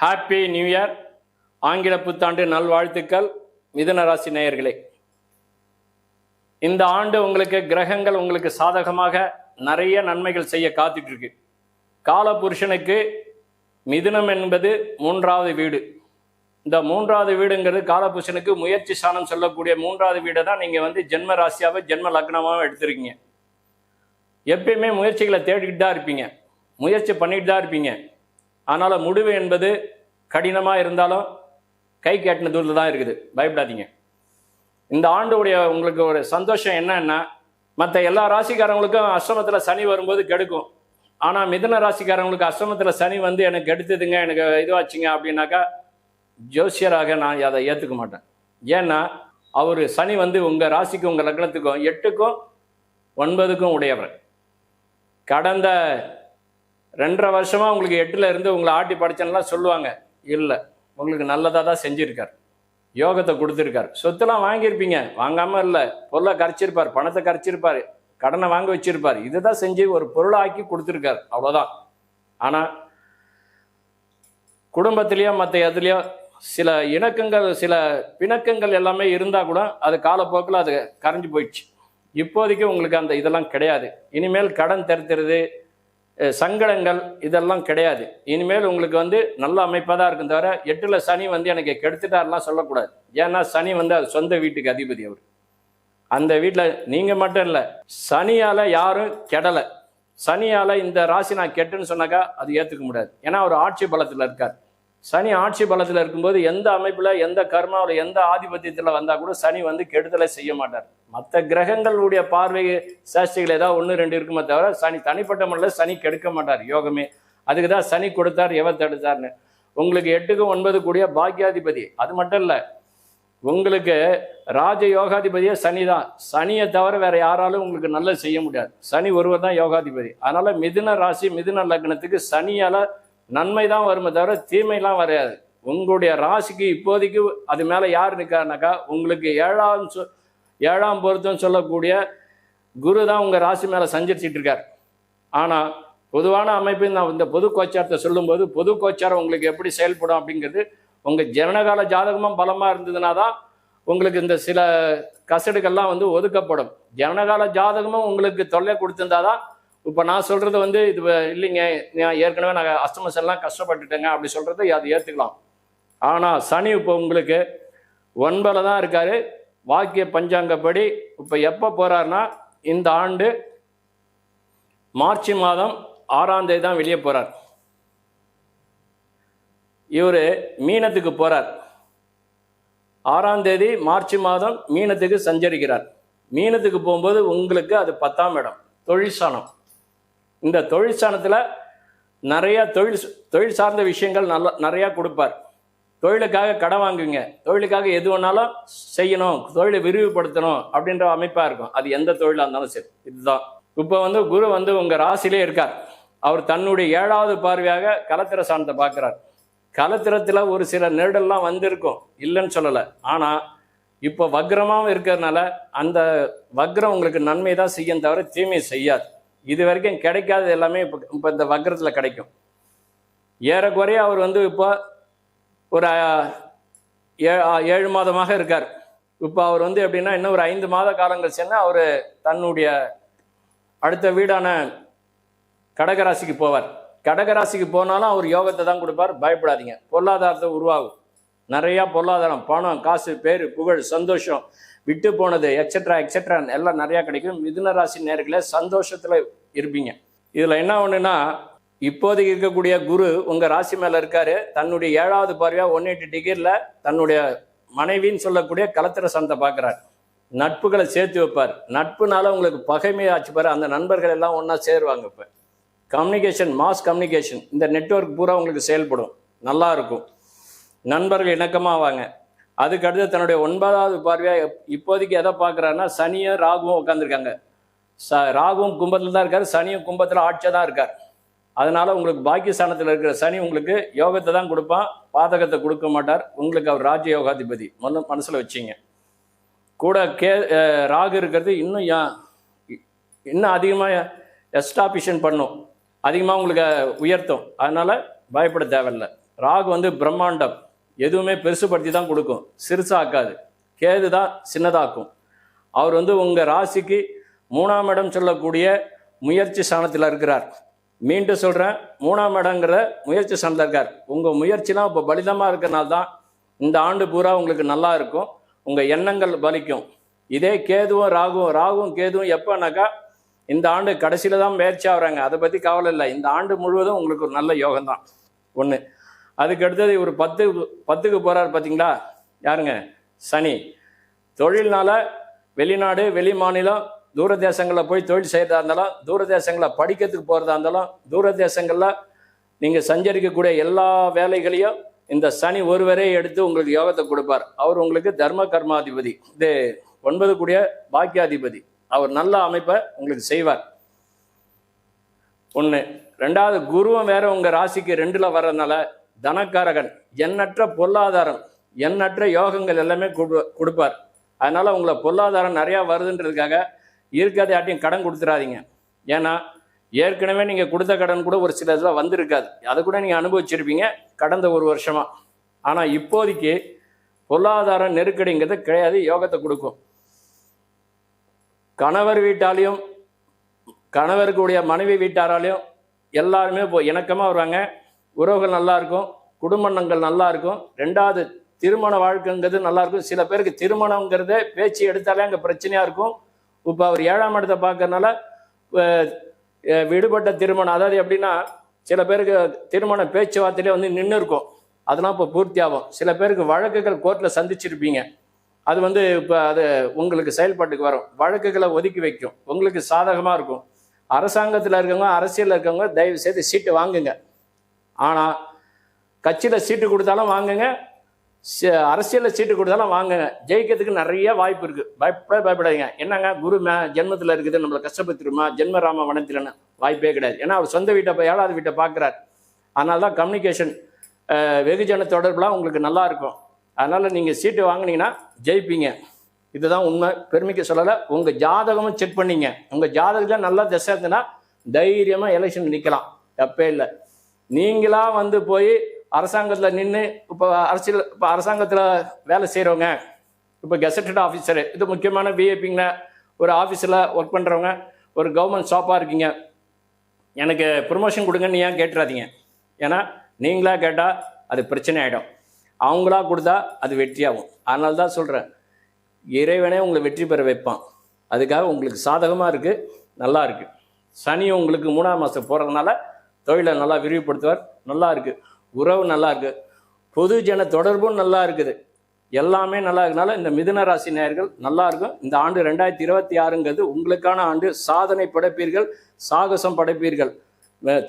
Happy new year ஆங்கில புத்தாண்டு நல்வாழ்த்துக்கள் மிதுன ராசி நேயர்களே. இந்த ஆண்டு உங்களுக்கு கிரகங்கள் உங்களுக்கு சாதகமாக நிறைய நன்மைகள் செய்ய காத்துட்டு இருக்கு கால புருஷனுக்கு மிதுனம் என்பது மூன்றாவது வீடு. இந்த மூன்றாவது வீடுங்கிறது காலபுருஷனுக்கு முயற்சி சாணம் சொல்லக்கூடிய மூன்றாவது வீடை தான் நீங்கள் வந்து ஜென்ம ராசியாகவும் ஜென்ம லக்னமாகவும் எடுத்திருக்கீங்க. எப்பயுமே முயற்சிகளை தேடிக்கிட்டு தான் இருப்பீங்க. முயற்சி பண்ணிட்டு தான் இருப்பீங்க. அதனால் முடிவு என்பது கடினமாக இருந்தாலும் கை கேட்டின தூரத்தில் தான் இருக்குது. பயப்படாதீங்க. இந்த ஆண்டுடைய உங்களுக்கு ஒரு சந்தோஷம் என்னன்னா மற்ற எல்லா ராசிக்காரங்களுக்கும் அஷ்டமத்தில் சனி வரும்போது கெடுக்கும். ஆனால் மிதன ராசிக்காரங்களுக்கு அஷ்டமத்தில் சனி வந்து எனக்கு எடுத்ததுங்க எனக்கு இதுவாச்சுங்க அப்படின்னாக்கா ஜோசியராக நான் அதை ஏற்றுக்க மாட்டேன். ஏன்னா அவர் சனி வந்து உங்கள் ராசிக்கும் உங்கள் லக்னத்துக்கும் எட்டுக்கும் ஒன்பதுக்கும் உடையவர். கடந்த ரெண்டரை வருஷமாக உங்களுக்கு எட்டில் இருந்து உங்களை ஆட்டி படைச்சனெலாம் சொல்லுவாங்க. இல்லை உங்களுக்கு நல்லதாக தான் செஞ்சுருக்கார். யோகத்தை கொடுத்துருக்கார். சொத்துலாம் வாங்கியிருப்பீங்க. வாங்காமல் இல்லை. பொருளை கரைச்சிருப்பார் பணத்தை கரைச்சிருப்பார் கடனை வாங்க வச்சிருப்பார். இதுதான் செஞ்சு ஒரு பொருளாக்கி கொடுத்துருக்கார். அவ்வளோதான் ஆனால் குடும்பத்திலேயோ மற்ற எதுலேயோ சில இணக்கங்கள் சில பிணக்கங்கள் எல்லாமே இருந்தால் கூட அது காலப்போக்கில் அது கரைஞ்சி போயிடுச்சு. இப்போதைக்கு உங்களுக்கு அந்த இதெல்லாம் கிடையாது. இனிமேல் கடன் தருத்துறது சங்கடங்கள் இதெல்லாம் கிடையாது. இனிமேல் உங்களுக்கு வந்து நல்ல அமைப்பாக தான் இருக்கும் தவிர எட்டில் சனி வந்து எனக்கு கெடுத்துட்டாருலாம் சொல்லக்கூடாது. ஏன்னா சனி வந்து அது சொந்த வீட்டுக்கு அதிபதி அவர். அந்த வீட்டில் நீங்கள் மட்டும் இல்லை சனியால் யாரும் கெடலை. சனியால் இந்த ராசி நான் கெட்டுன்னு சொன்னாக்கா அது ஏற்றுக்க முடியாது. ஏன்னா அவர் ஆட்சி பலத்தில் இருக்கார். சனி ஆட்சி பலத்தில் இருக்கும்போது எந்த அமைப்பில் எந்த கர்மாவில் எந்த ஆதிபத்தியத்தில் வந்தால் கூட சனி வந்து கெடுதலை செய்ய மாட்டார். மற்ற கிரகங்களுடைய பார்வை சாஸ்திரிகள் ஏதாவது ஒன்று ரெண்டு இருக்குமே தவிர சனி தனிப்பட்ட முறையில் சனி கெடுக்க மாட்டார் யோகமே. அதுக்கு தான் சனி கொடுத்தார் எவ தடுத்தார்னு. உங்களுக்கு எட்டுக்கு ஒன்பது கூடிய பாக்கியாதிபதி அது மட்டும் இல்லை உங்களுக்கு ராஜ யோகாதிபதியே சனி தான். சனியை தவிர வேற யாராலும் உங்களுக்கு நல்லது செய்ய முடியாது. சனி ஒருவர் தான் யோகாதிபதி. அதனால மிதுன ராசி மிதுன லக்னத்துக்கு சனியால் நன்மை தான் வருமே தவிர தீமைலாம் வராது. உங்களுடைய ராசிக்கு இப்போதைக்கு அது மேலே யார் நிற்காருனாக்கா உங்களுக்கு ஏழாம் சொ ஏழாம் பொருத்தம் சொல்லக்கூடிய குரு தான் உங்கள் ராசி மேலே சஞ்சரிச்சிட்டு இருக்கார். ஆனால் பொதுவான அமைப்பு நான் இந்த பொது கோச்சாரத்தை சொல்லும்போது பொது கோச்சாரம் உங்களுக்கு எப்படி செயல்படும் அப்படிங்கிறது உங்கள் ஜனகால ஜாதகமும் பலமாக இருந்ததுனா தான் உங்களுக்கு இந்த சில கசடுகள்லாம் வந்து ஒதுக்கப்படும். ஜனகால ஜாதகமும் உங்களுக்கு தொல்லை கொடுத்திருந்தா தான் இப்போ நான் சொல்கிறது வந்து இது இல்லைங்க. நான் ஏற்கனவே நாங்கள் அஸ்டமஸ் எல்லாம் கஷ்டப்பட்டுட்டேங்க. அப்படி சொல்கிறது அதை ஏற்றுக்கலாம் ஆனால் சனி இப்போ உங்களுக்கு ஒன்பதில் தான் இருக்கார். வாக்கிய பஞ்சாங்கப்படி இப்போ எப்போ போகிறாருன்னா இந்த ஆண்டு மார்ச் மாதம் ஆறாம் தேதி தான் வெளியே போகிறார் இவர் மீனத்துக்கு போகிறார் ஆறாம் தேதி மார்ச் மாதம் மீனத்துக்கு சஞ்சரிக்கிறார். மீனத்துக்கு போகும்போது உங்களுக்கு அது பத்தாம் இடம் தொழிற்சாலம் இந்த தொழிற்சாலத்தில் நிறையா தொழில் தொழில் சார்ந்த விஷயங்கள் நல்ல நிறையா கொடுப்பார். தொழிலுக்காக கடன் வாங்குங்க தொழிலுக்காக எது வேணாலும் செய்யணும். தொழிலை விரிவுபடுத்தணும் அப்படின்ற அமைப்பாக இருக்கும். அது எந்த தொழிலாக இருந்தாலும் சரி. இதுதான். இப்போ வந்து குரு வந்து உங்கள் ராசியிலே இருக்கார். அவர் தன்னுடைய ஏழாவது பார்வையாக கலத்திர சாணத்தை பார்க்குறார். கலத்திரத்தில் ஒரு சில நெருடெல்லாம் வந்திருக்கும். இல்லைன்னு சொல்லலை. ஆனால் இப்போ வக்ரமாகவும் இருக்கிறதுனால அந்த வக்ரம் உங்களுக்கு நன்மை தான் செய்யும் தவிர தீமை செய்யாது. இது வரைக்கும் கிடைக்காதது எல்லாமே இப்போ இப்போ இந்த வக்கரத்தில் கிடைக்கும். ஏறக்குறைய அவர் வந்து இப்போ ஒரு ஏ- ஏழு மாதமாக இருக்கார். இப்போ அவர் வந்து எப்படின்னா இன்னும் ஒரு ஐந்து மாத காலங்கள் சென்னால் அவர் தன்னுடைய அடுத்த வீடான கடகராசிக்கு போவார். கடகராசிக்கு போனாலும் அவர் யோகத்தை தான் கொடுப்பார். பயப்படாதீங்க. பொருளாதாரத்தை உருவாகும். நிறையா பொருளாதாரம் பணம் காசு பேர் புகழ் சந்தோஷம் விட்டு போனது எக்ஸட்ரா எக்ஸட்ரா எல்லாம் நிறையா கிடைக்கும். மிதுன ராசி நேர்களை சந்தோஷத்தில் இருப்பீங்க. இதில் என்ன ஒன்றுன்னா இப்போதைக்கு இருக்கக்கூடிய குரு உங்கள் ராசி மேலே இருக்காரு. தன்னுடைய ஏழாவது பார்வையாக ஒன் எயிட்டி டிகிரியில் தன்னுடைய மனைவின்னு சொல்லக்கூடிய கலத்திர சந்தை பார்க்குறாரு நட்புகளை சேர்த்து வைப்பார். நட்புனால உங்களுக்கு பகைமையாச்சு பாரு. அந்த நண்பர்கள் எல்லாம் ஒன்றா சேருவாங்க இப்போ. கம்யூனிகேஷன் மாஸ் கம்யூனிகேஷன் இந்த நெட்வொர்க் பூரா உங்களுக்கு செயல்படும். நல்லா இருக்கும். நண்பர்கள் இணக்கமாக வாங்க அதுக்கடுத்து தன்னுடைய ஒன்பதாவது பார்வையாக இப்போதைக்கு எதை பார்க்குறாருன்னா சனியும் ராகுவும் உட்காந்துருக்காங்க ச ராகுவும் கும்பத்தில் தான் இருக்கார் சனியும் கும்பத்தில் ஆட்சியாக தான் இருக்கார். அதனால் உங்களுக்கு பாக்கியஸ்தானத்தில் இருக்கிற சனி உங்களுக்கு யோகத்தை தான் கொடுப்பான் பாதகத்தை கொடுக்க மாட்டார். உங்களுக்கு அவர் ராஜ யோகாதிபதி. மன மனசில் வச்சிங்க. கூட கே ராகு இருக்கிறது இன்னும் இன்னும் அதிகமாக எஸ்டாபிஷன் பண்ணும். அதிகமாக உங்களுக்கு உயர்த்தும். அதனால் பயப்பட தேவையில்லை. ராகு வந்து பிரம்மாண்டம். எதுவுமே பெருசுபடுத்தி தான் கொடுக்கும். சிறுசாக்காது. கேது தான் சின்னதாக்கும். அவர் வந்து உங்கள் ராசிக்கு மூணாம் இடம் சொல்லக்கூடிய முயற்சி ஸ்தானத்தில் இருக்கிறார். மீண்டும் சொல்கிறேன் மூணாம் இடங்கிற முயற்சி ஸ்தானத்தில் இருக்கார். உங்கள் முயற்சிலாம் இப்போ பலிதமாக இருக்கிறனால தான் இந்த ஆண்டு பூரா உங்களுக்கு நல்லா இருக்கும். உங்கள் எண்ணங்கள் பலிக்கும். இதே கேதுவும் ராகுவும் ராகுவும் கேதுவும் எப்போனாக்கா இந்த ஆண்டு கடைசியில் தான் முயற்சி ஆகுறாங்க. அதை பற்றி கவலை இல்லை. இந்த ஆண்டு முழுவதும் உங்களுக்கு ஒரு நல்ல யோகம் தான் ஒன்று அதுக்கு அடுத்தது இவர் பத்து பத்துக்கு போகிறார் பார்த்தீங்களா யாருங்க? சனி. தொழில்னால வெளிநாடு வெளி மாநிலம் தூர தேசங்களில் போய் தொழில் செய்கிறதா இருந்தாலும் தூர தேசங்களில் படிக்கிறதுக்கு போகிறதா இருந்தாலும் தூர தேசங்களில் நீங்கள் சஞ்சரிக்கக்கூடிய எல்லா வேலைகளையும் இந்த சனி ஒருவரே எடுத்து உங்களுக்கு யோகத்தை கொடுப்பார். அவர் உங்களுக்கு தர்ம கர்மாதிபதி. இது ஒன்பது கூடிய பாக்கியாதிபதி. அவர் நல்ல அமைப்பை உங்களுக்கு செய்வார். ஒன்று ரெண்டாவது குருவும் வேற உங்கள் ராசிக்கு ரெண்டில் வர்றதுனால தனக்காரகன் எண்ணற்ற பொருளாதாரம் எண்ணற்ற யோகங்கள் எல்லாமே கொடு- கொடுப்பார். அதனால் உங்களை பொருளாதாரம் நிறையா வருதுன்றதுக்காக இருக்கிறத யார்ட்டையும் கடன் கொடுத்துறாதீங்க. ஏன்னா ஏற்கனவே நீங்கள் கொடுத்த கடன் கூட ஒரு சில இதில் வந்திருக்காது. அதை கூட நீங்கள் அனுபவிச்சிருப்பீங்க கடந்த ஒரு வருஷமாக ஆனால் இப்போதைக்கு பொருளாதார நெருக்கடிங்கிறது கிடையாது யோகத்தை கொடுக்கும். கணவர் வீட்டாலையும் கணவருக்குடைய மனைவி வீட்டாராலையும் எல்லாருமே இப்போ இணக்கமாக வருவாங்க. உறவுகள் நல்லா இருக்கும் குடும்பங்கள் நல்லா இருக்கும் ரெண்டாவது திருமண வாழ்க்கைங்கிறது நல்லா இருக்கும் சில பேருக்கு திருமணங்கிறதே பேச்சு எடுத்தாலே அங்கே பிரச்சனையாக இருக்கும். இப்போ அவர் ஏழாம் இடத்தை பார்க்கறனால விடுபட்ட திருமணம். அதாவது எப்படின்னா சில பேருக்கு திருமண பேச்சுவார்த்தையிலே வந்து நின்று இருக்கும் அதெல்லாம் இப்போ பூர்த்தி ஆகும். சில பேருக்கு வழக்குகள் கோர்ட்டில் சந்திச்சிருப்பீங்க. அது வந்து இப்போ அது உங்களுக்கு செயல்பாட்டுக்கு வரும். வழக்குகளை ஒதுக்கி வைக்கும். உங்களுக்கு சாதகமாக இருக்கும். அரசாங்கத்தில் இருக்கவங்க அரசியலில் இருக்கவங்க தயவு செய்து சீட்டு வாங்குங்க. ஆனால் கட்சியில் சீட்டு கொடுத்தாலும் வாங்குங்க அரசியலில் சீட்டு கொடுத்தாலும் வாங்குங்க. ஜெயிக்கிறதுக்கு நிறைய வாய்ப்பு இருக்குது பயப்பட பயப்படாதீங்க. என்னங்க? குரு மே ஜென்மத்தில் இருக்குது நம்மளை கஷ்டப்படுத்திடுமா? ஜென்மராம வனத்திலன்னு வாய்ப்பே கிடையாது. ஏன்னா அவர் சொந்த வீட்டை போய் ஏழாவது வீட்டை பார்க்குறார். அதனால தான் கம்யூனிகேஷன் வெகுஜன தொடர்புலாம் உங்களுக்கு நல்லா இருக்கும். அதனால் நீங்கள் சீட்டு வாங்கினீங்கன்னா ஜெயிப்பீங்க. இதுதான் உண்மை. பெருமைக்கு சொல்லலை. உங்கள் ஜாதகமும் செக் பண்ணிங்க. உங்கள் ஜாதகத்தில் நல்லா திசை இருந்ததுன்னா தைரியமாக எலெக்ஷன் நிற்கலாம் தப்பே இல்லை. நீங்களா வந்து போய் அரசாங்கத்தில் நின்று இப்போ அரசியல் இப்போ அரசாங்கத்தில் வேலை செய்கிறவங்க இப்போ கெசட்டட் ஆஃபீஸரு இது முக்கியமான விஐபிங்க ஒரு ஆஃபீஸில் ஒர்க் பண்ணுறவங்க ஒரு கவர்மெண்ட் ஷாப்பாக இருக்கீங்க எனக்கு ப்ரொமோஷன் கொடுங்கன்னு ஏன் கேட்டுறாதீங்க? ஏன்னா நீங்களா கேட்டால் அது பிரச்சனை ஆகிடும் அவங்களா கொடுத்தா அது வெற்றியாகும். அதனால தான் சொல்கிறேன் இறைவனே உங்களை வெற்றி பெற வைப்பான். அதுக்காக உங்களுக்கு சாதகமாக இருக்குது நல்லா இருக்குது சனி உங்களுக்கு மூணாம் மாதம் போகிறதுனால தொழிலை நல்லா விரிவுபடுத்துவார். நல்லா இருக்குது உறவு நல்லா இருக்குது பொது ஜன தொடர்பும் நல்லா இருக்குது. எல்லாமே நல்லா இருக்கனால இந்த மிதுன ராசி நேயர்கள் நல்லா இருக்கும். இந்த ஆண்டு ரெண்டாயிரத்தி இருபத்தி ஆறுங்கிறது உங்களுக்கான ஆண்டு. சாதனை படைப்பீர்கள் சாகசம் படைப்பீர்கள்.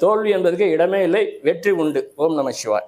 தோல்வி என்பதற்கு இடமே இல்லை வெற்றி உண்டு. ஓம் நம சிவாய்.